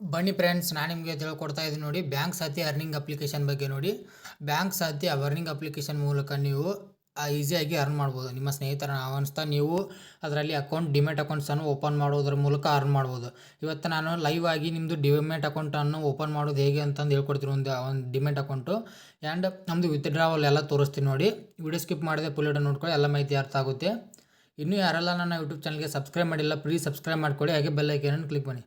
ಬನ್ನಿ ಫ್ರೆಂಡ್ಸ್, ನಾನು ನಿಮಗೆ ತಿಳ್ಕೊಡ್ತಾ ಇದ್ದೀನಿ ನೋಡಿ, ಬ್ಯಾಂಕ್ ಸಾತಿ ಅರ್ನಿಂಗ್ ಅಪ್ಲಿಕೇಶನ್ ಬಗ್ಗೆ ನೋಡಿ. ಬ್ಯಾಂಕ್ ಸಾತಿ ಅರ್ನಿಂಗ್ ಅಪ್ಲಿಕೇಶನ್ ಮೂಲಕ ನೀವು ಈಸಿಯಾಗಿ ಅರ್ನ್ ಮಾಡ್ಬೋದು. ನಿಮ್ಮ ಸ್ನೇಹಿತರನ್ನ ಆಹ್ವಾನಿಸ್ತಾ ನೀವು ಅದರಲ್ಲಿ ಅಕೌಂಟ್ ಡಿಮೆಟ್ ಅಕೌಂಟ್ಸನ್ನು ಓಪನ್ ಮಾಡೋದ್ರ ಮೂಲಕ ಅರ್ನ್ ಮಾಡ್ಬೋದು. ಇವತ್ತು ನಾನು ಲೈವ್ ಆಗಿ ನಿಮ್ಮದು ಡಿಮೆಟ್ ಅಕೌಂಟನ್ನು ಓಪನ್ ಮಾಡೋದು ಹೇಗೆ ಅಂತಂದು ಹೇಳ್ಕೊಡ್ತೀನಿ, ಒಂದು ಒಂದು ಡಿಮೆಟ್ ಅಕೌಂಟು ಆ್ಯಂಡ್ ನಮ್ಮದು ವಿತ್ಡ್ರಾವಲ್ ಎಲ್ಲ ತೋರಿಸ್ತೀನಿ ನೋಡಿ. ವಿಡಿಯೋ ಸ್ಕಿಪ್ ಮಾಡಿದೆ ಪುಲಿಡ ನೋಡ್ಕೊಳ್ಳಿ, ಎಲ್ಲ ಮಾಹಿತಿ ಅರ್ಥ ಆಗುತ್ತೆ. ಇನ್ನೂ ಯಾರೆಲ್ಲ ನನ್ನ ಯೂಟ್ಯೂಬ್ ಚಾನಲ್ಗೆ ಸಬ್ಸ್ಕ್ರೈಬ್ ಮಾಡಿಲ್ಲ ಪ್ಲೀಸ್ ಸಬ್ಸ್ಕ್ರೈಬ್ ಮಾಡ್ಕೊಳ್ಳಿ. ಹಾಗೆ ಬೆಲ್ ಐಕನನ್ನು ಕ್ಲಿಕ್ ಮಾಡಿ.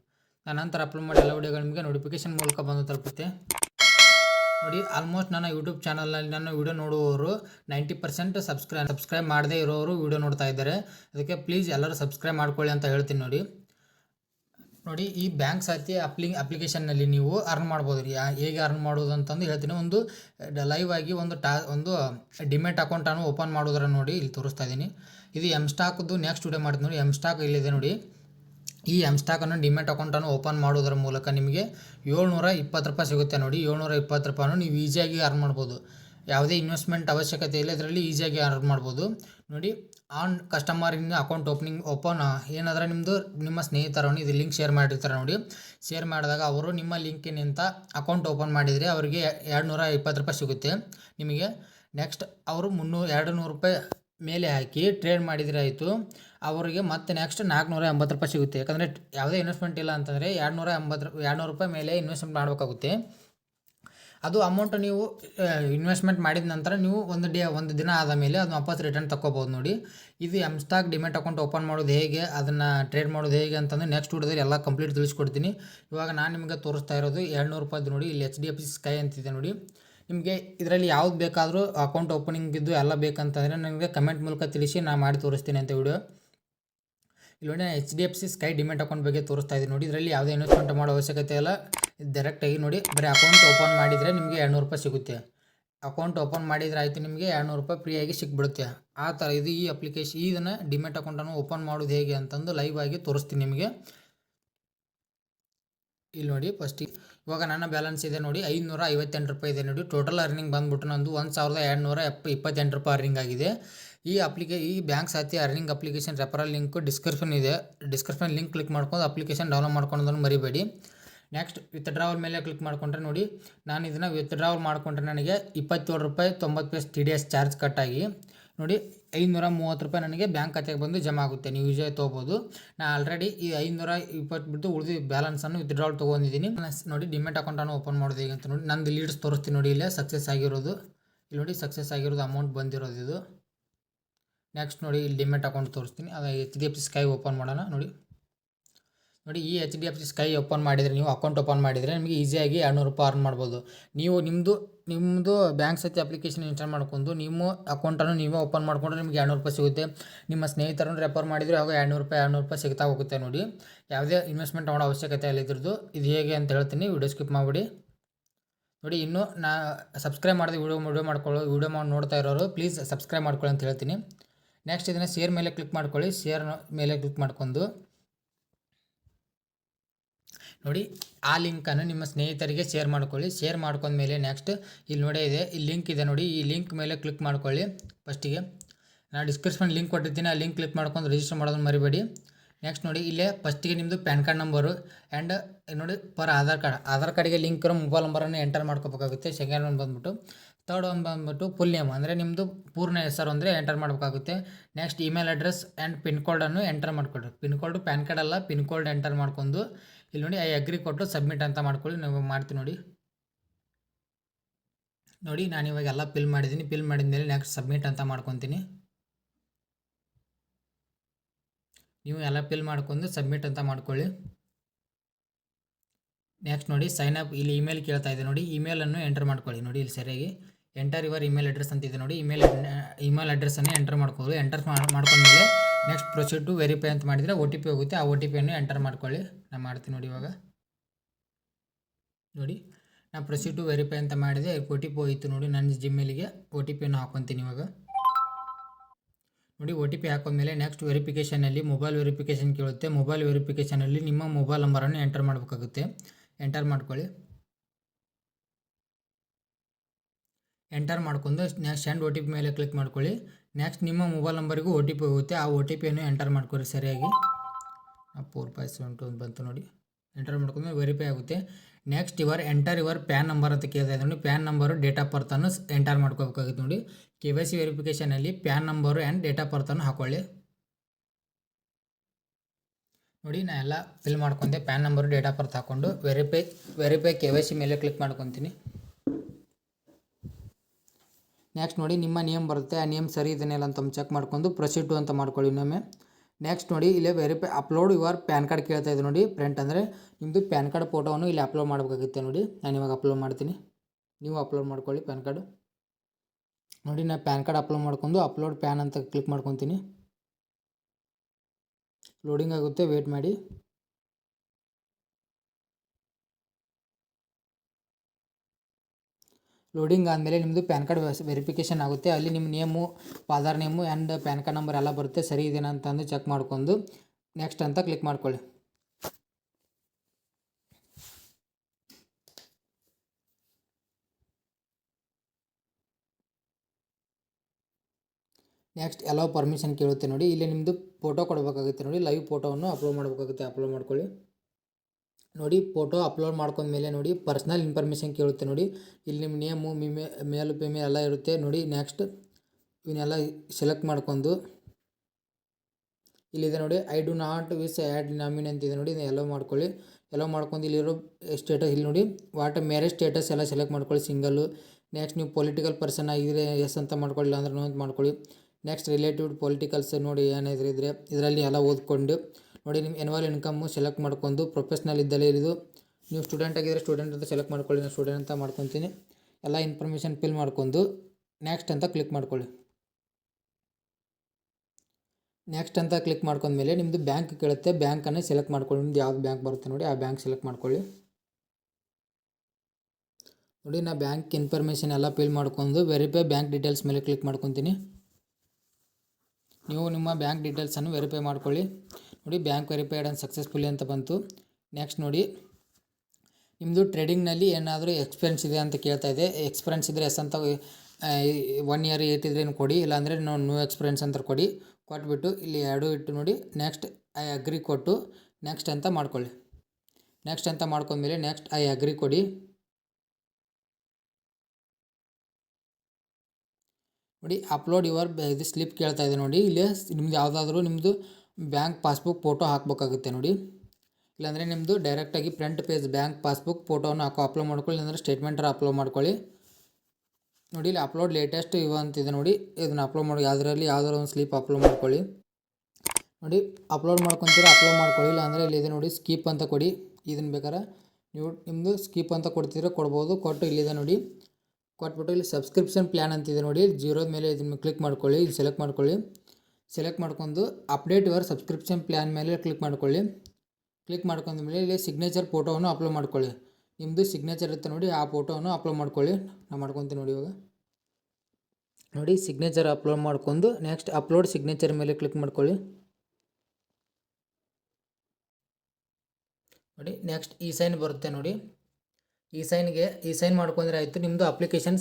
ನಂತರ ಅಪ್ಲೋಡ್ ಮಾಡಿ ಎಲ್ಲ ವಿಡಿಯೋಗಳು ನಿಮಗೆ ನೋಟಿಫಿಕೇಶನ್ ಮೂಲಕ ಬಂದು ತಲುಪುತ್ತೆ. ನೋಡಿ ಆಲ್ಮೋಸ್ಟ್ ನನ್ನ ಯೂಟ್ಯೂಬ್ ಚಾನಲ್ನಲ್ಲಿ ನನ್ನ ವಿಡಿಯೋ ನೋಡುವವರು ನೈಂಟಿ ಪರ್ಸೆಂಟ್ ಸಬ್ಸ್ಕ್ರೈ ಸಬ್ಸ್ಕ್ರೈಬ್ ಮಾಡದೇ ಇರೋರು ವಿಡಿಯೋ ನೋಡ್ತಾ ಇದ್ದಾರೆ. ಅದಕ್ಕೆ ಪ್ಲೀಸ್ ಎಲ್ಲರೂ ಸಬ್ಸ್ಕ್ರೈಬ್ ಮಾಡ್ಕೊಳ್ಳಿ ಅಂತ ಹೇಳ್ತೀನಿ ನೋಡಿ. ನೋಡಿ, ಈ ಬ್ಯಾಂಕ್ ಸಾತಿ ಅಪ್ಲಿ ಅಪ್ಲಿಕೇಶನ್ನಲ್ಲಿ ನೀವು ಅರ್ನ್ ಮಾಡ್ಬೋದು. ರೀ ಹೇಗೆ ಅರ್ನ್ ಮಾಡೋದು ಅಂತಂದು ಹೇಳ್ತೀನಿ. ಒಂದು ಲೈವ್ ಆಗಿ ಒಂದು ಟಾ ಒಂದು ಡಿಮೆಟ್ ಅಕೌಂಟನ್ನು ಓಪನ್ ಮಾಡೋದ್ರ ನೋಡಿ ಇಲ್ಲಿ ತೋರಿಸ್ತಾ ಇದ್ದೀನಿ. ಇದು ಎಂ ಸ್ಟಾಕ್ದು ನೆಕ್ಸ್ಟ್ ವಿಡಿಯೋ ಮಾಡ್ತೀನಿ ನೋಡಿ. ಎಂ ಸ್ಟಾಕ್ ಇಲ್ಲಿದೆ ನೋಡಿ. ಈ ಎಂ ಸ್ಟಾಕನ್ನು ಡಿಮೆಟ್ ಅಕೌಂಟನ್ನು ಓಪನ್ ಮಾಡೋದ್ರ ಮೂಲಕ ನಿಮಗೆ ಏಳ್ನೂರ ಇಪ್ಪತ್ತು ರೂಪಾಯಿ ಸಿಗುತ್ತೆ ನೋಡಿ. ಏಳ್ನೂರ ಇಪ್ಪತ್ತು ರೂಪಾಯನ್ನು ನೀವು ಈಸಿಯಾಗಿ ಅರ್ನ್ ಮಾಡ್ಬೋದು. ಯಾವುದೇ ಇನ್ವೆಸ್ಟ್ಮೆಂಟ್ ಅವಶ್ಯಕತೆ ಇಲ್ಲ, ಇದರಲ್ಲಿ ಈಸಿಯಾಗಿ ಅರ್ನ್ ಮಾಡ್ಬೋದು. ನೋಡಿ ಆನ್ ಕಸ್ಟಮರಿಂದ ಅಕೌಂಟ್ ಓಪನಿಂಗ್ ಓಪನ್ ಏನಾದ್ರೆ ನಿಮ್ಮದು ನಿಮ್ಮ ಸ್ನೇಹಿತರನ್ನು ಇದು ಲಿಂಕ್ ಶೇರ್ ಮಾಡಿರ್ತಾರೆ ನೋಡಿ. ಶೇರ್ ಮಾಡಿದಾಗ ಅವರು ನಿಮ್ಮ ಲಿಂಕಿನಿಂದ ಅಕೌಂಟ್ ಓಪನ್ ಮಾಡಿದರೆ ಅವರಿಗೆ ಎರಡು ನೂರ ಇಪ್ಪತ್ತು ರೂಪಾಯಿ ಸಿಗುತ್ತೆ. ನಿಮಗೆ ನೆಕ್ಸ್ಟ್ ಅವರು ಮುನ್ನೂರು ಎರಡು ನೂರು ರೂಪಾಯಿ ಮೇಲೆ ಹಾಕಿ ಟ್ರೇಡ್ ಮಾಡಿದರೆ ಆಯಿತು. ಅವರಿಗೆ ಮತ್ತೆ ನೆಕ್ಸ್ಟ್ ನಾಲ್ಕುನೂರ ಎಂಬತ್ತು ರೂಪಾಯಿ ಸಿಗುತ್ತೆ. ಯಾಕಂದರೆ ಯಾವುದೇ ಇನ್ವೆಸ್ಟ್ಮೆಂಟ್ ಇಲ್ಲ ಅಂತಂದರೆ ಎರಡುನೂರ ಎಂಬತ್ತು ಎರಡುನೂರು ರೂಪಾಯಿ ಮೇಲೆ ಇನ್ವೆಸ್ಟ್ಮೆಂಟ್ ಮಾಡಬೇಕಾಗುತ್ತೆ. ಅದು ಅಮೌಂಟ್ ನೀವು ಇನ್ವೆಸ್ಟ್ಮೆಂಟ್ ಮಾಡಿದ ನಂತರ ನೀವು ಒಂದು ಡೇ, ಒಂದು ದಿನ ಆದ ಮೇಲೆ ಅದನ್ನ ವಾಪಸ್ ರಿಟರ್ನ್ ತಗೋಬೋದು ನೋಡಿ. ಇದು M stock demat account open ಮಾಡೋದು ಹೇಗೆ, ಅದನ್ನು ಟ್ರೇಡ್ ಮಾಡೋದು ಹೇಗೆ ಅಂತಂದ್ರೆ ನೆಕ್ಸ್ಟ್ ವಿಡಿಯೋದಲ್ಲಿ ಎಲ್ಲ ಕಂಪ್ಲೀಟ್ ತಿಳಿಸ್ಕೊಡ್ತೀನಿ. ಇವಾಗ ನಾನು ನಿಮಗೆ ತೋರಿಸ್ತಾ ಇರೋದು ಎರಡುನೂರು ರೂಪಾಯಿದು ನೋಡಿ, ಇಲ್ಲಿ H D F C sky ಅಂತಿದೆ ನೋಡಿ. ನಿಮಗೆ ಇದರಲ್ಲಿ ಯಾವ್ದು ಬೇಕಾದರೂ ಅಕೌಂಟ್ ಓಪನಿಂಗ್ ಇದ್ದು ಎಲ್ಲ ಬೇಕಂತಂದರೆ ನನಗೆ ಕಮೆಂಟ್ ಮೂಲಕ ತಿಳಿಸಿ ನಾನು ಮಾಡಿ ತೋರಿಸ್ತೀನಿ ಅಂತ ವಿಡಿಯೋ. ಇಲ್ಲಿ ನೋಡಿ H D F C sky demat account ಬಗ್ಗೆ ತೋರಿಸ್ತಾ ಇದ್ದೀನಿ ನೋಡಿ, ಇದರಲ್ಲಿ ಯಾವುದೇ ಇನ್ವೆಸ್ಟ್ಮೆಂಟ್ ಮಾಡೋ ಅವಶ್ಯಕತೆ ಇಲ್ಲ. ಡೈರೆಕ್ಟಾಗಿ ನೋಡಿ, ಬರೀ ಅಕೌಂಟ್ ಓಪನ್ ಮಾಡಿದರೆ ನಿಮಗೆ ಎರಡುನೂರು ರೂಪಾಯಿ ಸಿಗುತ್ತೆ. ಅಕೌಂಟ್ ಓಪನ್ ಮಾಡಿದರೆ ಆಯಿತು ನಿಮಗೆ ಎರಡುನೂರು ರೂಪಾಯಿ ಫ್ರೀಯಾಗಿ ಸಿಕ್ಬಿಡುತ್ತೆ. ಆ ಥರ ಇದು ಈ ಅಪ್ಲಿಕೇಶನ್ ಇದನ್ನು ಡಿಮೆಟ್ ಅಕೌಂಟನ್ನು ಓಪನ್ ಮಾಡೋದು ಹೇಗೆ ಅಂತಂದು ಲೈವ್ ಆಗಿ ತೋರಿಸ್ತೀನಿ ನಿಮಗೆ. ಇಲ್ಲಿ ನೋಡಿ ಫಸ್ಟಿಗೆ ಇವಾಗ ನನ್ನ ಬ್ಯಾಲೆನ್ಸ್ ಇದೆ ನೋಡಿ ಐನೂರ ಐವತ್ತೆಂಟು ರೂಪಾಯಿ ಇದೆ ನೋಡಿ. ಟೋಟಲ್ ಅರ್ನಿಂಗ್ ಬಂದ್ಬಿಟ್ಟು ನಂದು ಒಂದು ಸಾವಿರದ ಎರಡುನೂರ ಎಪ್ಪ ಇಪ್ಪತ್ತೆಂಟು ರೂಪಾಯಿ ಅರ್ನಿಂಗ್ ಆಗಿದೆ. ಈ ಅಪ್ಲಿಕೇ ಈ bank Saathi earning application referral link description ಇದೆ. ಡಿಸ್ಕ್ರಿಪ್ಷನ್ ಲಿಂಕ್ ಕ್ಲಿಕ್ ಮಾಡ್ಕೊಂಡು ಅಪ್ಲಿಕೇಶನ್ ಡೌನ್ಲೋಡ್ ಮಾಡ್ಕೊಳೋದನ್ನು ಮರಿಬೇಡಿ. ನೆಕ್ಸ್ಟ್ ವಿತ್ಡ್ರಾವಲ್ ಮೇಲೆ ಕ್ಲಿಕ್ ಮಾಡ್ಕೊಂಡ್ರೆ ನೋಡಿ ನಾನು ಇದನ್ನು ವಿತ್ಡ್ರಾವಲ್ ಮಾಡಿಕೊಂಡ್ರೆ ನನಗೆ ಇಪ್ಪತ್ತೇಳು ರೂಪಾಯಿ ತೊಂಬತ್ತು plus T D S charge ಕಟ್ಟಾಗಿ ನೋಡಿ ಐನೂರ ಮೂವತ್ತು ರೂಪಾಯಿ ನನಗೆ ಬ್ಯಾಂಕ್ ಖಾತೆಗೆ ಬಂದು ಜಮಾ ಆಗುತ್ತೆ. ನೀವು ವಿಜಯ ತೊಗೋಬೋದು. ನಾನು ಆಲ್ರೆಡಿ ಈ ಐನೂರ ಇಪ್ಪತ್ತು ಬಿಟ್ಟು ಉಳಿದು ಬ್ಯಾಲೆನ್ಸನ್ನು ವಿತ್ಡ್ರಾಲ್ ತೊಗೊಂಡಿದ್ದೀನಿ. ನೋಡಿ ಡಿಮೆಟ್ ಅಕೌಂಟನ್ನು ಓಪನ್ ಮಾಡೋದು ಹೇಗೆ ಅಂತ ನೋಡಿ. ನಂದು ಲೀಡ್ಸ್ ತೋರಿಸ್ತೀನಿ ನೋಡಿ ಇಲ್ಲೇ. ಸಕ್ಸಸ್ ಆಗಿರೋದು. ಇಲ್ಲಿ ನೋಡಿ ಸಕ್ಸಸ್ ಆಗಿರೋದು ಅಮೌಂಟ್ ಬಂದಿರೋದು ಇದು. ನೆಕ್ಸ್ಟ್ ನೋಡಿ ಇಲ್ಲಿ ಡಿಮೆಟ್ ಅಕೌಂಟ್ ತೋರಿಸ್ತೀನಿ. ಅದು H D F C sky open ಮಾಡೋಣ ನೋಡಿ. ನೋಡಿ, ಈ H D F C sky open ಮಾಡಿದರೆ, ನೀವು ಅಕೌಂಟ್ ಓಪನ್ ಮಾಡಿದರೆ ನಿಮಗೆ ಈಸಿಯಾಗಿ ಎರಡುನೂರು ರೂಪಾಯಿ ಅರ್ನ್ ಮಾಡ್ಬೋದು. ನೀವು ನಿಮ್ಮದು ನಿಮ್ಮದು ಬ್ಯಾಂಕ್ ಸತಿ ಅಪ್ಲಿಕೇಶನ್ ಇನ್ಸ್ಟಾಲ್ ಮಾಡ್ಕೊಂಡು, ನಿಮ್ಮ ಅಕೌಂಟನ್ನು ನೀವೇ ಓಪನ್ ಮಾಡಿಕೊಂಡ್ರೆ ನಿಮಗೆ ಎರಡುನೂರು ರೂಪಾಯಿ ಸಿಗುತ್ತೆ. ನಿಮ್ಮ ಸ್ನೇಹಿತರನ್ನು ರೆಫರ್ ಮಾಡಿದರೆ ಅವಾಗ ಎರಡುನೂರು ರೂಪಾಯಿ ಎರಡುನೂರು ರೂಪಾಯಿ ಸಿಗ್ತಾ ಹೋಗುತ್ತೆ ನೋಡಿ. ಯಾವುದೇ ಇನ್ವೆಸ್ಟ್ಮೆಂಟ್ ಮಾಡೋ ಅವಶ್ಯಕತೆ ಇಲ್ಲ ಇದ್ರದ್ದು. ಇದು ಹೇಗೆ ಅಂತ ಹೇಳ್ತೀನಿ ವಿಡಿಯೋ ಸ್ಕಿಪ್ ಮಾಡಿಬಿಡಿ. ನೋಡಿ, ಇನ್ನೂ ನಾ ಸಬ್ಸ್ಕ್ರೈಬ್ ಮಾಡಿದೆ ವಿಡಿಯೋ ವೀಡಿಯೋ ಮಾಡ್ಕೊಳ್ಳೋ ವಿಡಿಯೋ ಮಾಡಿ ನೋಡ್ತಾ ಇರೋರು ಪ್ಲೀಸ್ ಸಬ್ಸ್ಕ್ರೈಬ್ ಮಾಡ್ಕೊಳ್ಳಿ ಅಂತ ಹೇಳ್ತೀನಿ. ನೆಕ್ಸ್ಟ್ ಇದನ್ನು ಶೇರ್ ಮೇಲೆ ಕ್ಲಿಕ್ ಮಾಡ್ಕೊಳ್ಳಿ. ಶೇರ್ ಮೇಲೆ ಕ್ಲಿಕ್ ಮಾಡ್ಕೊಂಡು. ನೋಡಿ, ಆ ಲಿಂಕನ್ನು ನಿಮ್ಮ ಸ್ನೇಹಿತರಿಗೆ ಶೇರ್ ಮಾಡ್ಕೊಳ್ಳಿ. ಶೇರ್ ಮಾಡ್ಕೊಂಡ್ಮೇಲೆ ನೆಕ್ಸ್ಟ್ ಇಲ್ಲಿ ನೋಡಿ ಇದೆ. ಈ ಲಿಂಕ್ ಇದೆ ನೋಡಿ. ಈ ಲಿಂಕ್ ಮೇಲೆ ಕ್ಲಿಕ್ ಮಾಡ್ಕೊಳ್ಳಿ. ಫಸ್ಟಿಗೆ ನಾನು ಡಿಸ್ಕ್ರಿಪ್ಷನ್ ಲಿಂಕ್ ಕೊಟ್ಟಿರ್ತೀನಿ. ಆ ಲಿಂಕ್ ಕ್ಲಿಕ್ ಮಾಡ್ಕೊಂಡು ರಿಜಿಸ್ಟರ್ ಮಾಡೋದನ್ನು ಮರಿಬೇಡಿ. ನೆಕ್ಸ್ಟ್ ನೋಡಿ, ಇಲ್ಲೇ ಫಸ್ಟಿಗೆ ನಿಮ್ಮದು ಪ್ಯಾನ್ ಕಾರ್ಡ್ ನಂಬರು ಆ್ಯಂಡ್ ನೋಡಿ ಪರ್ ಆಧಾರ್ ಕಾರ್ಡ್ ಆಧಾರ್ ಕಾರ್ಡಿಗೆ ಲಿಂಕ್ ಇರೋ ಮೊಬೈಲ್ ನಂಬರನ್ನು ಎಂಟರ್ ಮಾಡ್ಕೋಬೇಕಾಗುತ್ತೆ. ಸೆಕೆಂಡ್ ಒನ್ ಬಂದ್ಬಿಟ್ಟು. ತರ್ಡ್ ಒನ್ ಬಂದ್ಬಿಟ್ಟು ಫುಲ್ ನೇಮ್ ಅಂದರೆ ನಿಮ್ಮದು ಪೂರ್ಣ ಹೆಸರು ಅಂದರೆ ಎಂಟರ್ ಮಾಡಬೇಕಾಗುತ್ತೆ. Next email address and pin ಕೋಡನ್ನು ಎಂಟರ್ ಮಾಡ್ಕೊಳ್ಳಿ ಪಿನ್ ಕೋಡು ಪ್ಯಾನ್ ಕಾರ್ಡ್ ಅಲ್ಲ ಪಿನ್ ಕೋಡ್ ಎಂಟರ್ ಮಾಡ್ಕೊಂಡು, ಇಲ್ಲಿ ನೋಡಿ ಐ ಅಗ್ರಿ ಕೊಟ್ಟು ಸಬ್ಮಿಟ್ ಅಂತ ಮಾಡ್ಕೊಳ್ಳಿ. ನೀವು ಮಾಡ್ತೀವಿ ನೋಡಿ. ನೋಡಿ, ನಾನು ಇವಾಗ ಎಲ್ಲ ಫಿಲ್ ಮಾಡಿದ್ದೀನಿ. ಫಿಲ್ ಮಾಡಿದ ಮೇಲೆ ನೆಕ್ಸ್ಟ್ ಸಬ್ಮಿಟ್ ಅಂತ ಮಾಡ್ಕೊತೀನಿ. ನೀವು ಎಲ್ಲ ಫಿಲ್ ಮಾಡ್ಕೊಂಡು ಸಬ್ಮಿಟ್ ಅಂತ ಮಾಡ್ಕೊಳ್ಳಿ. ನೆಕ್ಸ್ಟ್ ನೋಡಿ ಸೈನ್ ಅಪ್ ಇಲ್ಲಿ ಇಮೇಲ್ ಕೇಳ್ತಾ ಇದೆ ನೋಡಿ. ಇಮೇಲನ್ನು ಎಂಟರ್ ಮಾಡ್ಕೊಳ್ಳಿ. ನೋಡಿ, ಇಲ್ಲಿ ಸರಿಯಾಗಿ. ಎಂಟರ್ ಯುವರ್ ಇಮೇಲ್ ಅಡ್ರೆಸ್ ಅಂತಿದೆ ನೋಡಿ. ಇಮೇಲ್ ಇಮೇಲ್ ಅಡ್ರೆಸ್ಸನ್ನು ಎಂಟರ್ ಮಾಡ್ಕೊಳ್ಳಿ. ಎಂಟರ್ ಮಾಡ್ಕೊಂಡ್ಮೇಲೆ ನೆಕ್ಸ್ಟ್ ಪ್ರೊಸೀಡ್ ಟು ವೆರಿಫೈ ಅಂತ ಮಾಡಿದರೆ ಒ ಟಿ ಪಿ ಹೋಗುತ್ತೆ. ಆ ಒ ಟಿ ಪಿಯನ್ನು ಎಂಟರ್ ಮಾಡ್ಕೊಳ್ಳಿ. ನಾನು ಮಾಡ್ತೀನಿ ನೋಡಿ ಇವಾಗ. ನೋಡಿ. ನಾನು ಪ್ರೊಸೀಡ್ ಟು ವೆರಿಫೈ ಅಂತ ಮಾಡಿದೆ. ಒ ಟಿ ಪಿ ಹೋಯಿತು ನೋಡಿ ನನ್ನ ಜಿಮೇಲಿಗೆ ಒ ಟಿ ಪಿಯನ್ನು ಹಾಕ್ಕೊತೀನಿ ಇವಾಗ. ನೋಡಿ ಒ ಟಿ ಪಿ ಹಾಕೊಂಡ್ಮೇಲೆ ನೆಕ್ಸ್ಟ್ ವೆರಿಫಿಕೇಷನಲ್ಲಿ ಮೊಬೈಲ್ ವೆರಿಫಿಕೇಷನ್ ಕೇಳುತ್ತೆ. ಮೊಬೈಲ್ ವೆರಿಫಿಕೇಷನಲ್ಲಿ ನಿಮ್ಮ ಮೊಬೈಲ್ ನಂಬರನ್ನು ಎಂಟರ್ ಮಾಡಬೇಕಾಗುತ್ತೆ. ಎಂಟರ್ ಮಾಡ್ಕೊಳ್ಳಿ. ಎಂಟರ್ ಮಾಡ್ಕೊಂಡು next send O T P ಮೇಲೆ ಕ್ಲಿಕ್ ಮಾಡ್ಕೊಳ್ಳಿ. ನೆಕ್ಸ್ಟ್ ನಿಮ್ಮ ಮೊಬೈಲ್ ನಂಬರಿಗೂ ಒ ಟಿ ಪಿ ಹೋಗುತ್ತೆ. ಆ ಒ ಟಿ ಪಿಯನ್ನು ಎಂಟರ್ ಮಾಡ್ಕೊಳ್ಳಿ ಸರಿಯಾಗಿ. ಫೋರ್ ಫೈವ್ ಸೆವೆನ್ ಟು ಅಂತ ಬಂತು ನೋಡಿ. ಎಂಟರ್ ಮಾಡ್ಕೊಂಡು ವೆರಿಫೈ ಆಗುತ್ತೆ. ನೆಕ್ಸ್ಟ್ ಇವರ್ ಎಂಟರ್ ಇವರ್ ಪ್ಯಾನ್ ನಂಬರ್ ಅಂತ ಕೇಳ್ತಾ ಇದ್ದೀನಿ ನೋಡಿ. ಪ್ಯಾನ್ ನಂಬರು ಡೇಟ್ ಆಫ್ ಬರ್ತನ್ನು ಎಂಟರ್ ಮಾಡ್ಕೋಬೇಕಾಗುತ್ತೆ ನೋಡಿ. K Y C ವೆರಿಫಿಕೇಷನಲ್ಲಿ PAN number and date of ಬರ್ತನ್ನು ಹಾಕೊಳ್ಳಿ. ನೋಡಿ, ನಾ ಎಲ್ಲ ಫಿಲ್ ಮಾಡ್ಕೊಂಡೆ. PAN number date of birth ಹಾಕ್ಕೊಂಡು verify verify K Y C ಮೇಲೆ ಕ್ಲಿಕ್ ಮಾಡ್ಕೊತೀನಿ. ನೆಕ್ಸ್ಟ್ ನೋಡಿ ನಿಮ್ಮ ನೇಮ್ ಬರುತ್ತೆ, ಆ ನೇಮ್ ಸರಿ ಇದನ್ನೆಲ್ಲ ಅಂತ ಚೆಕ್ ಮಾಡ್ಕೊಂಡು ಪ್ರೊಸೀಡ್ ಅಂತ ಮಾಡ್ಕೊಳ್ಳಿ ಇನ್ನೊಮ್ಮೆ. ನೆಕ್ಸ್ಟ್ ನೋಡಿ ಇಲ್ಲೇ verify upload your PAN card ಕೇಳ್ತಾ ಇದೆ ನೋಡಿ ಪ್ರಿಂಟ್ ಅಂದರೆ ನಿಮ್ಮದು ಪ್ಯಾನ್ ಕಾರ್ಡ್ ಫೋಟೋವನ್ನು ಇಲ್ಲಿ ಅಪ್ಲೋಡ್ ಮಾಡಬೇಕಾಗುತ್ತೆ ನೋಡಿ. ನಾನು ಇವಾಗ ಅಪ್ಲೋಡ್ ಮಾಡ್ತೀನಿ. ನೀವು ಅಪ್ಲೋಡ್ ಮಾಡ್ಕೊಳ್ಳಿ ಪ್ಯಾನ್ ಕಾರ್ಡು ನೋಡಿ ನಾನು ಪ್ಯಾನ್ ಕಾರ್ಡ್ ಅಪ್ಲೋಡ್ ಮಾಡ್ಕೊಂಡು ಅಪ್ಲೋಡ್ ಪ್ಯಾನ್ ಅಂತ ಕ್ಲಿಕ್ ಮಾಡ್ಕೊತೀನಿ. ಲೋಡಿಂಗ್ ಆಗುತ್ತೆ ವೇಟ್ ಮಾಡಿ. ಲೋಡಿಂಗ್ ಆದಮೇಲೆ ನಿಮ್ಮದು ಪ್ಯಾನ್ ಕಾರ್ಡ್ ವೆರಿಫಿಕೇಷನ್ ಆಗುತ್ತೆ. ಅಲ್ಲಿ ನಿಮ್ಮ name, Aadhaar name and PAN card number ಎಲ್ಲ ಬರುತ್ತೆ. ಸರಿ ಇದೇನಾ ಅಂತಂದು ಚೆಕ್ ಮಾಡ್ಕೊಂಡು ನೆಕ್ಸ್ಟ್ ಅಂತ ಕ್ಲಿಕ್ ಮಾಡ್ಕೊಳ್ಳಿ. ನೆಕ್ಸ್ಟ್ ಎಲ್ಲೋ ಪರ್ಮಿಷನ್ ಕೇಳುತ್ತೆ ನೋಡಿ. ಇಲ್ಲಿ ನಿಮ್ಮದು ಫೋಟೋ ಕೊಡಬೇಕಾಗುತ್ತೆ ನೋಡಿ. ಲೈವ್ ಫೋಟೋವನ್ನು ಅಪ್ಲೋಡ್ ಮಾಡಬೇಕಾಗುತ್ತೆ. ಅಪ್ಲೋಡ್ ಮಾಡ್ಕೊಳ್ಳಿ. ನೋಡಿ ಫೋಟೋ ಅಪ್ಲೋಡ್ ಮಾಡ್ಕೊಂಡ್ಮೇಲೆ ನೋಡಿ ಪರ್ಸ್ನಲ್ ಇನ್ಫಾರ್ಮೇಷನ್ ಕೇಳುತ್ತೆ ನೋಡಿ. ಇಲ್ಲಿ ನಿಮ್ಮ ನೇಮು ಮಿಮೆ ಮೇಲ್ ಫಿಮೇಲ್ ಎಲ್ಲ ಇರುತ್ತೆ. ನೋಡಿ ನೆಕ್ಸ್ಟ್ ಇವನ್ನೆಲ್ಲ ಸೆಲೆಕ್ಟ್ ಮಾಡ್ಕೊಂಡು. ಇಲ್ಲಿದೆ ನೋಡಿ I do not wish add nominee ಅಂತಿದೆ ನೋಡಿ ಎಲ್ಲೋ ಮಾಡ್ಕೊಳ್ಳಿ. ಎಲ್ಲೋ ಮಾಡ್ಕೊಂಡು ಇಲ್ಲಿರೋ ಸ್ಟೇಟಸ್ ಇಲ್ಲಿ ನೋಡಿ ವಾಟ್ ಮ್ಯಾರೇಜ್ ಸ್ಟೇಟಸ್ ಎಲ್ಲ ಸೆಲೆಕ್ಟ್ ಮಾಡ್ಕೊಳ್ಳಿ ಸಿಂಗಲ್ಲು ನೆಕ್ಸ್ಟ್ ನೀವು ಪೊಲಿಟಿಕಲ್ ಪರ್ಸನ್ ಆಗಿದ್ರೆ ಎಸ್ ಅಂತ ಮಾಡ್ಕೊಳ್ಳಿ ಅಂದ್ರೆ ನೋ ಅಂತ ಮಾಡ್ಕೊಳ್ಳಿ. ನೆಕ್ಸ್ಟ್ ರಿಲೇಟಿವ್ ಪೊಲಿಟಿಕಲ್ಸ್ ನೋಡಿ ಏನಾದ್ರು ಇದ್ದರೆ ಇದರಲ್ಲಿ ಎಲ್ಲ ಓದ್ಕೊಂಡು. ನೋಡಿ ನಿಮ್ಮ ಎನ್ವಲ್ ಇನ್ಕಮ್ಮು ಸೆಲೆಕ್ಟ್ ಮಾಡ್ಕೊಂಡು ಪ್ರೊಫೆಷ್ನಲ್ ಇದ್ದಲ್ಲೇ ಇರೋದು, ನೀವು ಸ್ಟೂಡೆಂಟ್ ಆಗಿದ್ದರೆ ಸ್ಟೂಡೆಂಟ್ ಅಂತ ಸೆಲೆಕ್ಟ್ ಮಾಡ್ಕೊಳ್ಳಿ ನಾನು ಸ್ಟೂಡೆಂಟ್ ಅಂತ ಮಾಡ್ಕೊತೀನಿ. ಎಲ್ಲ ಇನ್ಫಾರ್ಮೇಷನ್ ಫಿಲ್ ಮಾಡ್ಕೊಂಡು ನೆಕ್ಸ್ಟ್ ಅಂತ ಕ್ಲಿಕ್ ಮಾಡ್ಕೊಳ್ಳಿ. ನೆಕ್ಸ್ಟ್ ಅಂತ ಕ್ಲಿಕ್ ಮಾಡ್ಕೊಂಡ್ಮೇಲೆ ನಿಮ್ಮದು ಬ್ಯಾಂಕ್ ಕೇಳುತ್ತೆ ಬ್ಯಾಂಕನ್ನು ಸೆಲೆಕ್ಟ್ ಮಾಡ್ಕೊಳ್ಳಿ. ನಿಮ್ದು ಯಾವ್ದು ಬ್ಯಾಂಕ್ ಬರುತ್ತೆ ನೋಡಿ, ಆ ಬ್ಯಾಂಕ್ ಸೆಲೆಕ್ಟ್ ಮಾಡ್ಕೊಳ್ಳಿ. ನೋಡಿ, ನಾ ಬ್ಯಾಂಕ್ ಇನ್ಫಾರ್ಮೇಷನ್ ಎಲ್ಲ ಫಿಲ್ ಮಾಡ್ಕೊಂಡು ವೆರಿಫೈ ಬ್ಯಾಂಕ್ ಡೀಟೇಲ್ಸ್ ಮೇಲೆ ಕ್ಲಿಕ್ ಮಾಡ್ಕೊತೀನಿ. ನೀವು ನಿಮ್ಮ ಬ್ಯಾಂಕ್ ಡೀಟೇಲ್ಸನ್ನು ವೆರಿಫೈ ಮಾಡ್ಕೊಳ್ಳಿ. ನೋಡಿ, ಬ್ಯಾಂಕ್ ವೆರಿಫೈಡ್ ಆ್ಯಂಡ್ ಸಕ್ಸಸ್ಫುಲಿ ಅಂತ ಬಂತು. ನೆಕ್ಸ್ಟ್ ನೋಡಿ ನಿಮ್ಮದು ಟ್ರೇಡಿಂಗ್ನಲ್ಲಿ ಏನಾದರೂ ಎಕ್ಸ್ಪೀರಿಯನ್ಸ್ ಇದೆ ಅಂತ ಕೇಳ್ತಾ ಇದೆ. ಎಕ್ಸ್ಪೀರಿಯನ್ಸ್ ಇದ್ದರೆ ಎಸ್ ಅಂತ ಒನ್ ಇಯರ್ ಏಟಿದ್ರೆ ಕೊಡಿ, ಇಲ್ಲಾಂದರೆ ನಾವು ನ್ಯೂ ಎಕ್ಸ್ಪೀರಿಯನ್ಸ್ ಅಂತ ಕೊಡಿ. ಕೊಟ್ಬಿಟ್ಟು ಇಲ್ಲಿ ಎರಡು ಇಟ್ಟು ನೋಡಿ, ನೆಕ್ಸ್ಟ್ ಐ ಅಗ್ರಿ ಕೊಟ್ಟು, ನೆಕ್ಸ್ಟ್ ಅಂತ ಮಾಡ್ಕೊಳ್ಳಿ. ನೆಕ್ಸ್ಟ್ ಅಂತ ಮಾಡ್ಕೊಂಡ್ಮೇಲೆ ನೆಕ್ಸ್ಟ್ ಐ ಅಗ್ರಿ ಕೊಡಿ. ನೋಡಿ, ಅಪ್ಲೋಡ್ ಯುವರ್, ಇದು ಸ್ಲಿಪ್ ಕೇಳ್ತಾ ಇದೆ ನೋಡಿ, ಇಲ್ಲಿ ನಿಮ್ದು ಯಾವುದಾದ್ರೂ ನಿಮ್ಮದು ಬ್ಯಾಂಕ್ ಪಾಸ್ಬುಕ್ ಫೋಟೋ ಹಾಕಬೇಕಾಗುತ್ತೆ ನೋಡಿ. ಇಲ್ಲಾಂದರೆ ನಿಮ್ಮದು ಡೈರೆಕ್ಟಾಗಿ ಫ್ರಂಟ್ ಪೇಜ್ ಬ್ಯಾಂಕ್ ಪಾಸ್ಬುಕ್ ಫೋಟೋವನ್ನು ಹಾಕೋ ಅಪ್ಲೋಡ್ ಮಾಡ್ಕೊಳ್ಳಿ. ಇಲ್ಲಾಂದರೆ ಸ್ಟೇಟ್ಮೆಂಟರ ಅಪ್ಲೋಡ್ ಮಾಡ್ಕೊಳ್ಳಿ. ನೋಡಿ, ಇಲ್ಲಿ ಅಪ್ಲೋಡ್ ಲೇಟೆಸ್ಟ್ ಇವ ಅಂತಿದೆ ನೋಡಿ. ಇದನ್ನು ಅಪ್ಲೋಡ್ ಮಾಡಿ. ಯಾವುದರಲ್ಲಿ ಯಾವ್ದಾದ್ರು ಒಂದು ಸ್ಲೀಪ್ ಅಪ್ಲೋಡ್ ಮಾಡ್ಕೊಳ್ಳಿ. ನೋಡಿ ಅಪ್ಲೋಡ್ ಮಾಡ್ಕೊತೀರ ಅಪ್ಲೋಡ್ ಮಾಡ್ಕೊಳ್ಳಿ. ಇಲ್ಲಾಂದರೆ ಇಲ್ಲಿದೆ ನೋಡಿ ಸ್ಕೀಪ್ ಅಂತ ಕೊಡಿ. ಇದನ್ನು ಬೇಕಾದ್ರೆ ನೀವು ನಿಮ್ಮದು ಸ್ಕಿಪ್ ಅಂತ ಕೊಡ್ತೀರ ಕೊಡ್ಬೋದು. ಕೊಟ್ಟು ಇಲ್ಲಿದೆ ನೋಡಿ. ಕೊಟ್ಬಿಟ್ಟು ಇಲ್ಲಿ ಸಬ್ಸ್ಕ್ರಿಪ್ಷನ್ ಪ್ಲ್ಯಾನ್ ಅಂತಿದೆ ನೋಡಿ. ಜೀರೋದ ಮೇಲೆ ಇದನ್ನು ಕ್ಲಿಕ್ ಮಾಡ್ಕೊಳ್ಳಿ. ಇಲ್ಲಿ ಸೆಲೆಕ್ಟ್ ಮಾಡ್ಕೊಳ್ಳಿ. ಸೆಲೆಕ್ಟ್ ಮಾಡ್ಕೊಂಡು ಅಪ್ಡೇಟ್ ಯುವರ್ ಸಬ್ಸ್ಕ್ರಿಪ್ಷನ್ ಪ್ಲ್ಯಾನ್ ಮೇಲೆ ಕ್ಲಿಕ್ ಮಾಡ್ಕೊಳ್ಳಿ. ಕ್ಲಿಕ್ ಮಾಡ್ಕೊಂಡ ಮೇಲೆ ಇಲ್ಲಿ ಸಿಗ್ನೇಚರ್ ಫೋಟೋವನ್ನು ಅಪ್ಲೋಡ್ ಮಾಡ್ಕೊಳ್ಳಿ. ನಿಮ್ಮದು ಸಿಗ್ನೇಚರ್ ಇರುತ್ತೆ ನೋಡಿ, ಆ ಫೋಟೋವನ್ನು ಅಪ್ಲೋಡ್ ಮಾಡ್ಕೊಳ್ಳಿ. ನಾನು ಮಾಡ್ಕೊತೀನಿ ನೋಡಿ ಇವಾಗ. ನೋಡಿ ಸಿಗ್ನೇಚರ್ ಅಪ್ಲೋಡ್ ಮಾಡ್ಕೊಂಡು ನೆಕ್ಸ್ಟ್ ಅಪ್ಲೋಡ್ ಸಿಗ್ನೇಚರ್ ಮೇಲೆ ಕ್ಲಿಕ್ ಮಾಡ್ಕೊಳ್ಳಿ. ನೋಡಿ ನೆಕ್ಸ್ಟ್ ಈ ಸೈನ್ ಬರುತ್ತೆ ನೋಡಿ. ಈ ಸೈನ್ಗೆ ಈ ಸೈನ್ ಮಾಡ್ಕೊಂಡ್ರೆ ಆಯಿತು. ನಿಮ್ಮದು ಅಪ್ಲಿಕೇಶನ್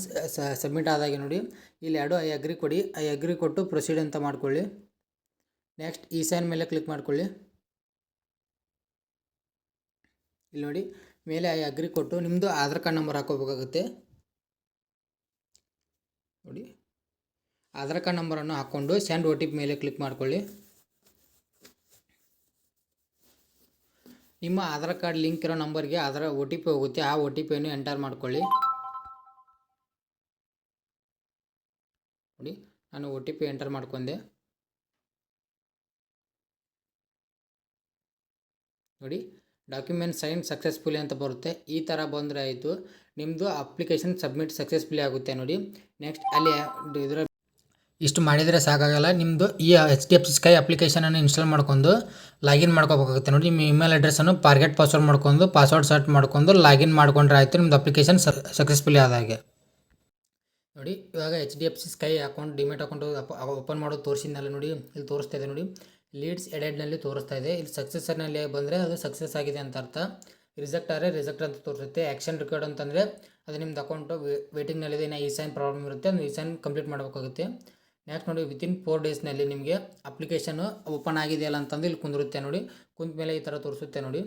ಸಬ್ಮಿಟ್ ಆದಾಗೆ ನೋಡಿ. ಇಲ್ಲಿ ಎರಡು ಐ ಅಗ್ರಿ ಕೊಡಿ. ಐ ಅಗ್ರಿ ಕೊಟ್ಟು ಪ್ರೊಸೀಡ್ ಅಂತ ಮಾಡ್ಕೊಳ್ಳಿ. ನೆಕ್ಸ್ಟ್ ಈ ಸೈನ್ ಮೇಲೆ ಕ್ಲಿಕ್ ಮಾಡ್ಕೊಳ್ಳಿ. ಇಲ್ಲಿ ನೋಡಿ, ಮೇಲೆ ಐ ಅಗ್ರಿ ಕೊಟ್ಟು ನಿಮ್ಮದು ಆಧಾರ್ ಕಾರ್ಡ್ ನಂಬರ್ ಹಾಕೋಬೇಕಾಗುತ್ತೆ. ನೋಡಿ. ಆಧಾರ್ ಕಾರ್ಡ್ ನಂಬರನ್ನು ಹಾಕ್ಕೊಂಡು ಸೆಂಡ್ ಒ ಟಿ ಪಿ ಮೇಲೆ ಕ್ಲಿಕ್ ಮಾಡ್ಕೊಳ್ಳಿ. ನಿಮ್ಮ ಆಧಾರ್ ಕಾರ್ಡ್ ಲಿಂಕ್ ಇರೋ ನಂಬರ್ಗೆ ಅದರ ಒ ಟಿ ಪಿ ಹೋಗುತ್ತೆ. ಆ ಒ ಟಿ ಪಿಯನ್ನು ಎಂಟರ್ ಮಾಡ್ಕೊಳ್ಳಿ. ನೋಡಿ, ನಾನು ಒ ಟಿ ಪಿ ಎಂಟರ್ ಮಾಡ್ಕೊಂಡೆ. ನೋಡಿ, ಡಾಕ್ಯುಮೆಂಟ್ ಸೈನ್ ಸಕ್ಸಸ್ಫುಲಿ ಅಂತ ಬರುತ್ತೆ. ಈ ಥರ ಬಂದರೆ ಆಯಿತು. ನಿಮ್ಮದು ಅಪ್ಲಿಕೇಶನ್ ಸಬ್ಮಿಟ್ ಸಕ್ಸಸ್ಫುಲಿ ಆಗುತ್ತೆ ನೋಡಿ. ನೆಕ್ಸ್ಟ್ ಅಲ್ಲಿ ಇದರ ಇಷ್ಟು ಮಾಡಿದರೆ ಸಾಕಾಗಲ್ಲ. ನಿಮ್ಮದು ಈ H D F C sky ಅಪ್ಲಿಕೇಶನನ್ನು install ಮಾಡ್ಕೊಂಡು ಲಾಗಿನ್ ಮಾಡ್ಕೋಬೇಕಾಗುತ್ತೆ. ನೋಡಿ, ನಿಮ್ಮ ಇಮೇಲ್ ಅಡ್ರೆಸ್ಸನ್ನು ಫಾರ್ಗೆಟ್ ಪಾಸ್ವರ್ಡ್ ಮಾಡ್ಕೊಂಡು ಪಾಸ್ವರ್ಡ್ ಸೆಟ್ ಮಾಡ್ಕೊಂಡು ಲಾಗಿನ್ ಮಾಡ್ಕೊಂಡ್ರೆ ಆಯಿತು ನಿಮ್ಮದು ಅಪ್ಲಿಕೇಶನ್ ಸಕ್ಸಸ್ಫುಲಿ ಆದಾಗೆ ನೋಡಿ, ಇವಾಗ H D F C sky account demat account open ಮಾಡೋದು ತೋರಿಸಿದ್ನಲ್ಲ ನೋಡಿ, ಇಲ್ಲಿ ತೋರಿಸ್ತಾ ಇದೆ ನೋಡಿ. ಲೀಡ್ಸ್ ಎಡೆಡ್ನಲ್ಲಿ ತೋರಿಸ್ತಾ ಇದೆ. ಇಲ್ಲಿ ಸಕ್ಸಸ್ನಲ್ಲಿ ಬಂದರೆ ಅದು ಸಕ್ಸಸ್ ಆಗಿದೆ ಅಂತ ಅರ್ಥ. ರಿಜೆಕ್ಟ್ ಆದರೆ ರಿಜೆಕ್ಟ್ ಅಂತ ತೋರಿಸುತ್ತೆ. ಆ್ಯಕ್ಷನ್ ರಿಕಾರ್ಡ್ ಅಂತಂದರೆ ಅದು ನಿಮ್ಮದು ಅಕೌಂಟು ವೇಟಿಂಗ್ನಲ್ಲಿದೆ ಇನ್ನು ಈ ಸೈನ್ ಪ್ರಾಬ್ಲಮ್ ಇರುತ್ತೆ. ಅದು ಈ ಸೈನ್ ಕಂಪ್ಲೀಟ್ ಮಾಡಬೇಕಾಗುತ್ತೆ. ನೆಕ್ಸ್ಟ್ ನೋಡಿ ವಿತಿನ್ ಫೋರ್ ಡೇಸ್ನಲ್ಲಿ ನಿಮಗೆ ಅಪ್ಲಿಕೇಶನ್ ಓಪನ್ ಆಗಿದೆಯಲ್ಲ ಅಂತಂದು ಇಲ್ಲಿ ಕುಂದಿರುತ್ತೆ ನೋಡಿ. ಕುಂತ ಮೇಲೆ ಈ ಥರ ತೋರಿಸುತ್ತೆ ನೋಡಿ.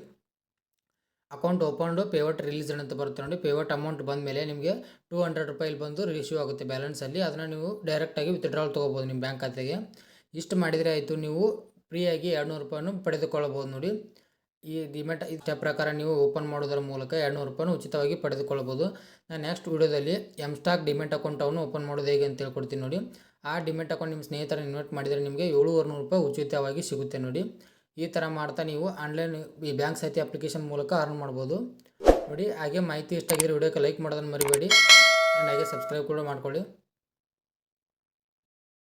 ಅಕೌಂಟ್ ಓಪನ್ಡು ಪೇವಟ್ ರಿಲೀಸ್ ಅಂತ ಬರುತ್ತೆ ನೋಡಿ. ಪೇವಟ್ ಅಮೌಂಟ್ ಬಂದ ಮೇಲೆ ನಿಮಗೆ ಟೂ ಹಂಡ್ರೆಡ್ ರೂಪಾಯಿ ಇಲ್ಲಿ ಬಂದು ರಿಸೀವ್ ಆಗುತ್ತೆ ಬ್ಯಾಲೆನ್ಸಲ್ಲಿ ಅದನ್ನು ನೀವು ಡೈರೆಕ್ಟಾಗಿ ವಿತ್ಡ್ರಾಲ್ ತೊಗೋಬೋದು ನಿಮ್ಮ ಬ್ಯಾಂಕ್ ಖಾತೆಗೆ. ಇಷ್ಟು ಮಾಡಿದರೆ ಆಯಿತು, ನೀವು ಫ್ರೀಯಾಗಿ ಎರಡು ನೂರು ಪಡೆದುಕೊಳ್ಳಬಹುದು ನೋಡಿ. ಈ ಡಿಮೆಟ್ ಇಷ್ಟ ಪ್ರಕಾರ ನೀವು ಓಪನ್ ಮಾಡೋದರ ಮೂಲಕ ಎರಡು ನೂರು ರೂಪಾಯಿನ ಉಚಿತವಾಗಿ ಪಡೆದುಕೊಳ್ಳಬಹುದು. ನಾನು ನೆಕ್ಸ್ಟ್ ವಿಡಿಯೋದಲ್ಲಿ ಎಂ ಸ್ಟಾಕ್ ಡಿಮೆಟ್ ಅಕೌಂಟನ್ನು ಓಪನ್ ಮಾಡೋದು ಹೇಗೆ ಅಂತ ಹೇಳ್ಕೊಡ್ತೀನಿ ನೋಡಿ. ಆ ಡಿಮೆಂಟ್ ಅಕೌಂಟ್ ನಿಮ್ಮ ಸ್ನೇಹಿತರ ಇನ್ವೈಟ್ ಮಾಡಿದರೆ ನಿಮಗೆ ಏಳುವರೆ ನೂರು ರೂಪಾಯಿ ಉಚಿತವಾಗಿ ಸಿಗುತ್ತೆ ನೋಡಿ. ಈ ಥರ ಮಾಡ್ತಾ ನೀವು ಆನ್ಲೈನ್ ಈ ಬ್ಯಾಂಕ್ ಸಹಿತಿ ಅಪ್ಲಿಕೇಶನ್ ಮೂಲಕ ಅರ್ನ್ ಮಾಡ್ಬೋದು. ನೋಡಿ, ಹಾಗೆ ಮಾಹಿತಿ ಇಷ್ಟ ಆಗಿದ್ರೆ ವಿಡಿಯೋಕ್ಕೆ ಲೈಕ್ ಮಾಡೋದನ್ನು ಮರಿಬೇಡಿ. ಆ್ಯಂಡ್ ಹಾಗೆ ಸಬ್ಸ್ಕ್ರೈಬ್ ಕೂಡ ಮಾಡ್ಕೊಳ್ಳಿ.